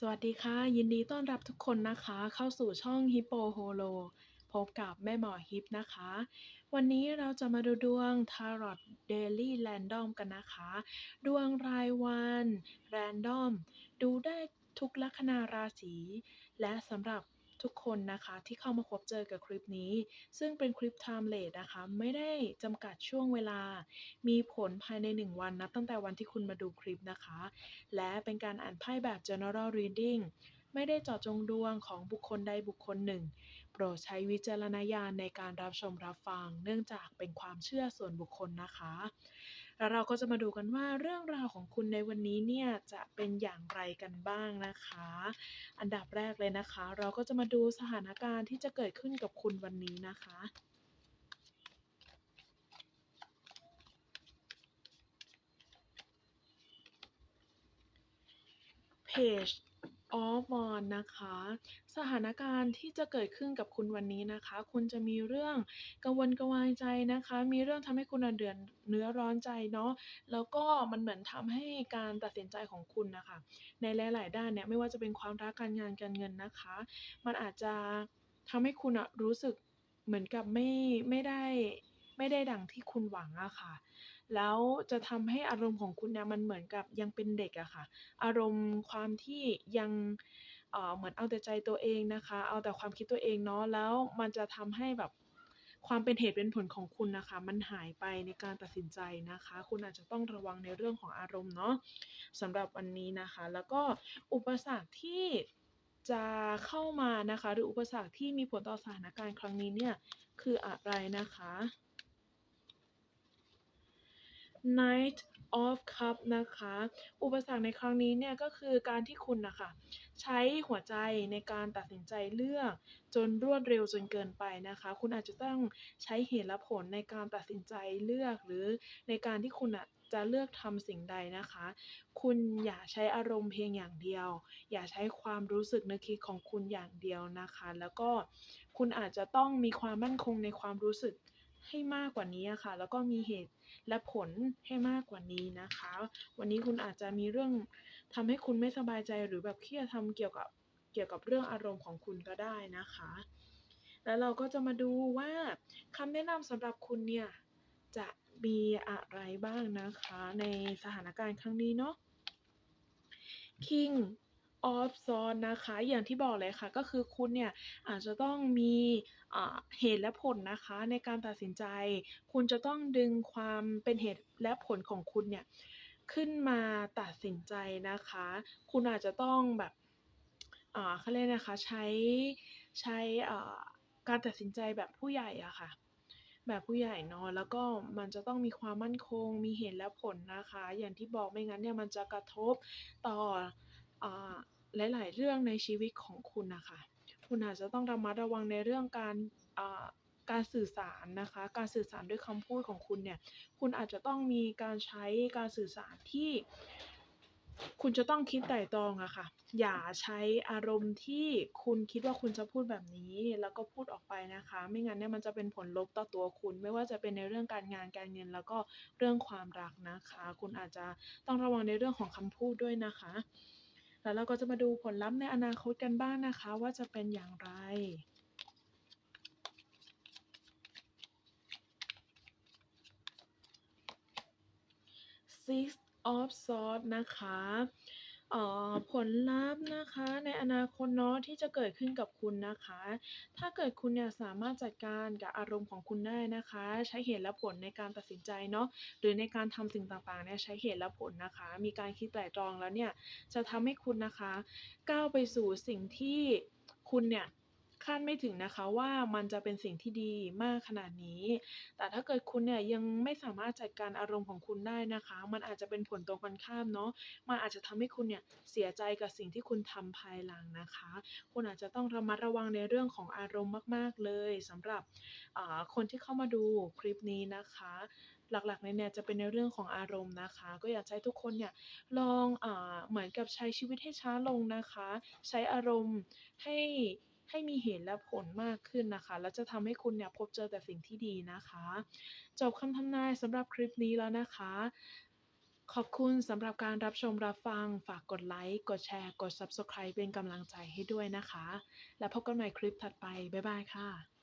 สวัสดีค่ะ ยินดีต้อนรับทุกคนนะคะ เข้าสู่ช่องฮิปโปโฮโลพบกับแม่หมอฮิปนะคะ วันนี้เราจะมาดูดวงทารอตเดลี่แรนดอมกันนะคะ ดวงรายวันแรนดอมดูได้ทุกลัคนาราศี และสำหรับ ทุกคนนะคะที่เข้ามาพบเจอกับคลิปนี้ ซึ่งเป็นคลิป Timeless นะคะไม่ได้จำกัดช่วงเวลา มีผลภายใน 1 วันนับตั้งแต่วันที่คุณมาดูคลิปนะคะ และเป็นการอ่านไพ่แบบ General Reading ไม่ได้เจาะจงดวงของบุคคลใดบุคคลหนึ่ง โปรดใช้วิจารณญาณในการรับชมรับฟัง เนื่องจากเป็นความเชื่อส่วนบุคคลนะคะ แล้วเราก็จะมาดูกันว่าเรื่องราวของคุณในวันนี้เนี่ยจะเป็นอย่างไรกันบ้างนะคะ อันดับแรกเลยนะคะ เราก็จะมาดูสถานการณ์ที่จะเกิดขึ้นกับคุณวันนี้นะคะ Page of Wands นะคะ สถานการณ์ที่จะเกิดขึ้นกับคุณวันนี้นะคะ คุณจะมีเรื่องกังวลกระวายใจนะคะ มีเรื่องทำให้คุณอะเดือดเนื้อร้อนใจเนาะแล้วก็มันเหมือนทำให้การตัดสินใจของคุณนะคะ ในหลาย ๆ ด้านเนี่ยไม่ว่าจะเป็นความรักการงานการเงินนะคะ มันอาจจะทำให้คุณน่ะรู้สึกเหมือนกับไม่ไม่ได้ไม่ได้ดังที่คุณหวังอะค่ะ แล้วจะทำให้อารมณ์ของคุณเนี่ยมันเหมือนกับยังเป็นเด็กอะค่ะ อารมณ์ความที่ยังเอ่อเหมือนเอาแต่ใจตัวเองนะคะ เอาแต่ความคิดตัวเองเนาะแล้วมันจะทำให้แบบความเป็นเหตุเป็นผลของคุณนะคะ มันหายไปในการตัดสินใจนะคะ คุณอาจจะต้องระวังในเรื่องของอารมณ์เนาะสำหรับวันนี้นะคะ แล้วก็อุปสรรคที่จะเข้ามานะคะ หรืออุปสรรคที่มีผลต่อสถานการณ์ครั้งนี้เนี่ยคืออะไรนะคะ Knight of cup นะคะ อุปสรรคในครั้งนี้เนี่ยก็คือการที่คุณนะคะใช้หัวใจในการตัดสินใจเลือกจนรวดเร็วจนเกินไปนะคะ คุณอาจจะต้องใช้เหตุและผลในการตัดสินใจเลือกหรือในการที่คุณน่ะจะเลือกทำสิ่งใดนะคะ คุณอย่าใช้อารมณ์เพียงอย่างเดียว อย่าใช้ความรู้สึกนึกคิดของคุณอย่างเดียวนะคะ แล้วก็คุณอาจจะต้องมีความมั่นคงในความรู้สึก ให้มากกว่านี้ค่ะ แล้วก็มีเหตุและผลให้มากกว่านี้นะคะ วันนี้คุณอาจจะมีเรื่องทำให้คุณไม่สบายใจหรือแบบเครียดทำเกี่ยวกับเกี่ยวกับเรื่องอารมณ์ของคุณก็ได้นะคะ แล้วเราก็จะมาดูว่าคำแนะนำสำหรับคุณเนี่ยจะมีอะไรบ้างนะคะ ในสถานการณ์ครั้งนี้เนาะ King of Swords นะคะ อย่างที่บอกเลยค่ะ ก็คือคุณเนี่ยอาจจะต้องมีอ่าเหตุและผลนะคะในการตัดสินใจ คุณจะต้องดึงความเป็นเหตุและผลของคุณเนี่ยขึ้นมาตัดสินใจนะคะ คุณอาจจะต้องแบบอ่าเขาเรียกนะคะใช้ใช้อ่าการตัดสินใจแบบผู้ใหญ่อะค่ะ แบบผู้ใหญ่เนาะแล้วก็มันจะต้องมีความมั่นคง มีเหตุและผลนะคะ อย่างที่บอกไม่งั้นเนี่ยมันจะกระทบต่ออ่า หลาย ๆ เรื่องในชีวิตของคุณนะคะคุณอาจจะต้องระมัดระวังในเรื่องการการสื่อสารนะคะ การสื่อสารด้วยคำพูดของคุณเนี่ย คุณอาจจะต้องมีการใช้การสื่อสารที่ คุณจะต้องคิดไตร่ตรองอะค่ะ อย่าใช้อารมณ์ที่คุณคิดว่าคุณจะพูดแบบนี้แล้วก็พูดออกไปนะคะ ไม่งั้นเนี่ยมันจะเป็นผลลบต่อตัวคุณ ไม่ว่าจะเป็นในเรื่องการงานการเงินแล้วก็เรื่องความรักนะคะ คุณอาจจะต้องระวังในเรื่องของคำพูดด้วยนะคะ แล้วเราก็จะมาดูผลลัพธ์ในอนาคตกันบ้างนะคะ ว่าจะเป็นอย่างไร Six of Swords นะคะ เอ่อผลลัพธ์นะคะในอนาคตเนาะที่จะเกิดขึ้นกับคุณนะคะ ถ้าเกิดคุณเนี่ยสามารถจัดการกับอารมณ์ของคุณได้นะคะ ใช้เหตุและผลในการตัดสินใจเนาะหรือในการทำสิ่งต่างๆเนี่ยใช้เหตุและผลนะคะ มีการคิดไตร่ตรองแล้วเนี่ยจะทำให้คุณนะคะ ก้าวไปสู่สิ่งที่คุณเนี่ย คาดไม่ถึงนะคะว่ามันจะเป็นสิ่งที่ดีมากขนาดนี้ แต่ถ้าเกิดคุณเนี่ยยังไม่สามารถจัดการอารมณ์ของคุณได้นะคะ มันอาจจะเป็นผลตรงกันข้ามเนาะ มันอาจจะทำให้คุณเนี่ยเสียใจกับสิ่งที่คุณทำภายหลังนะคะ คุณอาจจะต้องระมัดระวังในเรื่องของอารมณ์มาก ๆ เลยสำหรับคนที่เข้ามาดูคลิปนี้นะคะ หลักๆเลยเนี่ยจะเป็นในเรื่องของอารมณ์นะคะ ก็อยากให้ทุกคนเนี่ยลองอ่าเหมือนกับใช้ชีวิตให้ช้าลงนะคะ ใช้อารมณ์ให้ ให้มีเหตุและผลมากขึ้นนะคะ แล้วจะทำให้คุณเนี่ยพบเจอแต่สิ่งที่ดีนะคะ จบคำทำนายสำหรับคลิปนี้แล้วนะคะ ขอบคุณสำหรับการรับชมรับฟัง ฝากกดไลค์ กดแชร์ กด Subscribe เป็นกำลังใจให้ด้วยนะคะ แล้วพบกันใหม่คลิปถัดไป บ๊ายบายค่ะ